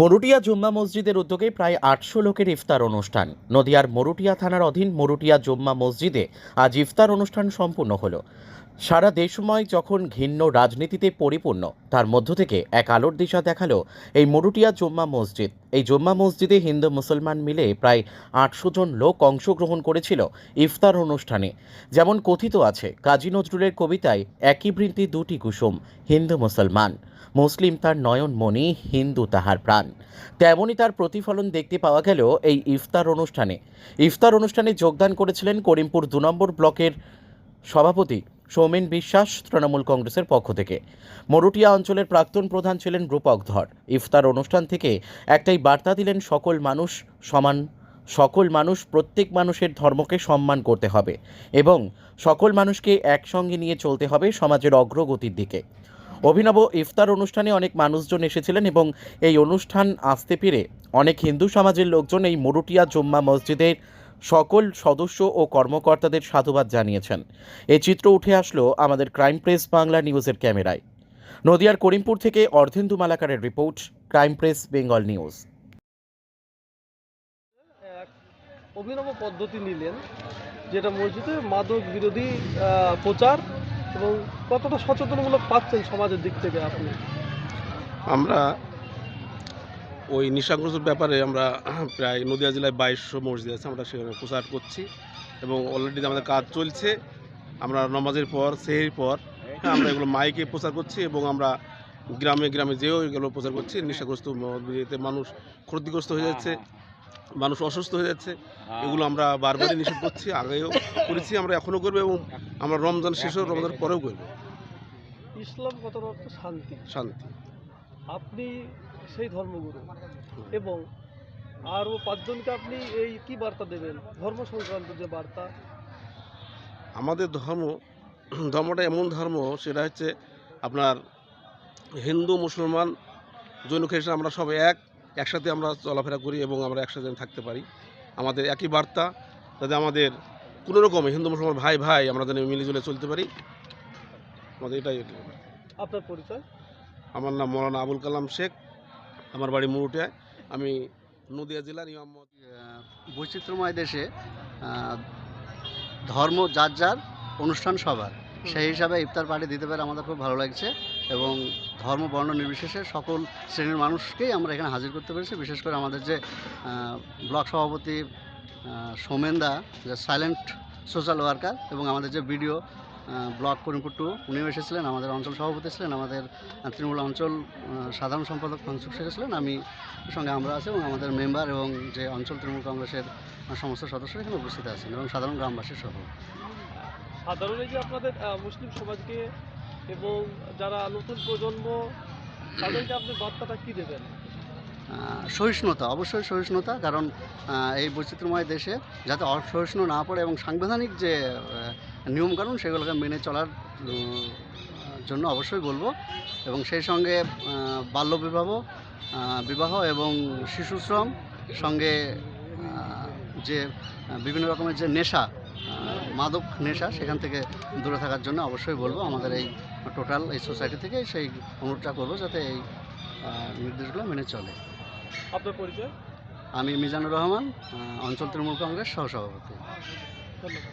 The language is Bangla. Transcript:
মরুটিয়া জুম্মা মসজিদের উদ্যোগে প্রায় আটশো লোকের ইফতার অনুষ্ঠান। নদিয়ার মরুটিয়া থানার অধীন মরুটিয়া জুম্মা মসজিদে আজ ইফতার অনুষ্ঠান সম্পূর্ণ হলো। সারা দেশময় যখন ঘিন্ন রাজনীতিতে পরিপূর্ণ, তার মধ্য থেকে এক আলোর দিশা দেখাল এই মরুটিয়া জুম্মা মসজিদ। এই জুম্মা মসজিদে হিন্দু মুসলমান মিলে প্রায় আটশো জন লোক অংশগ্রহণ করেছিল ইফতার অনুষ্ঠানে। যেমন কথিত আছে, কাজী নজরুলের কবিতায় একই বৃন্তি দুটি কুসুম, হিন্দু মুসলমান। মুসলিম তার নয়ন নয়নমণি হিন্দু তাহার প্রাণ। তেমনই তার প্রতিফলন দেখতে পাওয়া গেল এই ইফতার অনুষ্ঠানে। ইফতার অনুষ্ঠানে যোগদান করেছিলেন করিমপুর দু নম্বর ব্লকের সভাপতি সৌমেন বিশ্বাস তৃণমূল কংগ্রেসের পক্ষ থেকে। মরুটিয়া অঞ্চলের প্রাক্তন প্রধান ছিলেন রূপক ধর। ইফতার অনুষ্ঠান থেকে একটাই বার্তা দিলেন, সকল মানুষ সমান, সকল মানুষ, প্রত্যেক মানুষের ধর্মকে সম্মান করতে হবে এবং সকল মানুষকে একসঙ্গে নিয়ে চলতে হবে সমাজের অগ্রগতির দিকে। অভিনব ইফতার অনুষ্ঠানে অনেক মানুষজন এসেছিলেন এবং এই অনুষ্ঠান আসতে পেরে অনেক হিন্দু সমাজের লোকজন এই মরুটিয়া জুম্মা মসজিদের সকল সদস্য ও কর্মকর্তাদের সাধুবাদ জানিয়েছেন। এই চিত্র উঠে আসলো আমাদের ক্রাইম প্রেস বাংলা নিউজের ক্যামেরায়। নদিয়ার করিমপুর থেকে Ardhendu মালাকারের report crime press Bengal news. অভিনব পদ্ধতি নিলেন যেটা মসজিদে মাদক বিরোধী প্রচার এবং কতটা সচেতনমূলক পাচ্ছেন সমাজের দিক থেকে আপনি? আমরা ওই নেশাগ্রস্তর ব্যাপারে আমরা প্রায় নদিয়া জেলায় বাইশশো মসজিদ আছে আমরা সেখানে প্রচার করছি এবং অলরেডি আমাদের কাজ চলছে। আমরা নমাজের পর সেহের পর আমরা এগুলো মাইকে প্রচার করছি এবং আমরা গ্রামে গ্রামে যেও এগুলো প্রচার করছি। নেশাগ্রস্ত মসজিদে মানুষ ক্ষতিগ্রস্ত হয়ে যাচ্ছে মানুষ অসুস্থ হয়ে যাচ্ছে। এগুলো আমরা বারবারই নিষেধ করছি আগেও করেছি আমরা এখনও করব এবং আমরা রমজান শেষ হোক রমজান পরেও করব। ইসলাম কত শান্তি। শান্তি। আপনি সেই ধর্মগুরু। এবং আরও পাঁচজনকে আপনি এই কি বার্তা দেবেন? ধর্ম সংক্রান্ত যে বার্তা। আমাদের ধর্ম ধর্মটা এমন ধর্ম সেটা হচ্ছে আপনার হিন্দু মুসলমান জৈন খ্রিস্টান আমরা সব এক একসাথে আমরা চলাফেরা করি এবং আমরা একসাথে থাকতে পারি। আমাদের একই বার্তা যাতে আমাদের কোনো রকম হিন্দু মুসলমান ভাই ভাই আমরা যেন মিলেজুলে চলতে পারি। আমাদের এটাই আপনার পরিচয়? আমার নাম মৌলানা আবুল কালাম শেখ। আমার বাড়ি মুরুটিয়ায়। আমি নদিয়া জেলার ইমাম বৈচিত্র্যময় দেশে ধর্ম যার যার অনুষ্ঠান সবার, সেই হিসাবে ইফতার পার্টি দিতে পেরে আমাদের খুব ভালো লাগছে এবং ধর্ম, বর্ণ নির্বিশেষে সকল শ্রেণির মানুষকেই আমরা এখানে হাজির করতে পেরেছি। বিশেষ করে আমাদের যে ব্লক সভাপতি সৌমেনদা যে সাইলেন্ট সোশ্যাল ওয়ার্কার এবং আমাদের যে ভিডিও ব্লক করিমপুর টু, উনিও এসেছিলেন, আমাদের অঞ্চল সভাপতি ছিলেন, আমাদের তৃণমূল অঞ্চল সাধারণ সম্পাদক ফাংসুক শেখ ছিলেন, আমি সঙ্গে আমরা আছি এবং আমাদের মেম্বার এবং যে অঞ্চল তৃণমূল কংগ্রেসের সমস্ত সদস্য এখানে উপস্থিত আছেন এবং সাধারণ গ্রামবাসী সহ। সাধারণ যে আপনাদের মুসলিম সমাজকে এবং যারা নতুন প্রজন্ম, তাদেরকে আপনি বার্তাটা কি দেবেন? সহিষ্ণুতা, অবশ্যই সহিষ্ণুতা, কারণ এই বৈচিত্র্যময় দেশে যাতে অসহিষ্ণু না পড়ে এবং সাংবিধানিক যে নিয়মকানুন সেগুলোকে মেনে চলার জন্য অবশ্যই বলব। এবং সেই সঙ্গে বাল্যবিবাহ বিবাহ এবং শিশুশ্রম সঙ্গে যে, বিভিন্ন রকমের যে নেশা মাদক নেশা সেখান থেকে দূরে থাকার জন্য অবশ্যই বলব। আমাদের এই টোটাল, এই সোসাইটি থেকে সেই অনুরোধটা করব যাতে এই নির্দেশগুলো মেনে চলে। আপনার পরিচয়? আমি মিজানুর রহমান অঞ্চল তৃণমূল কংগ্রেস সহসভাপতি। ধন্যবাদ।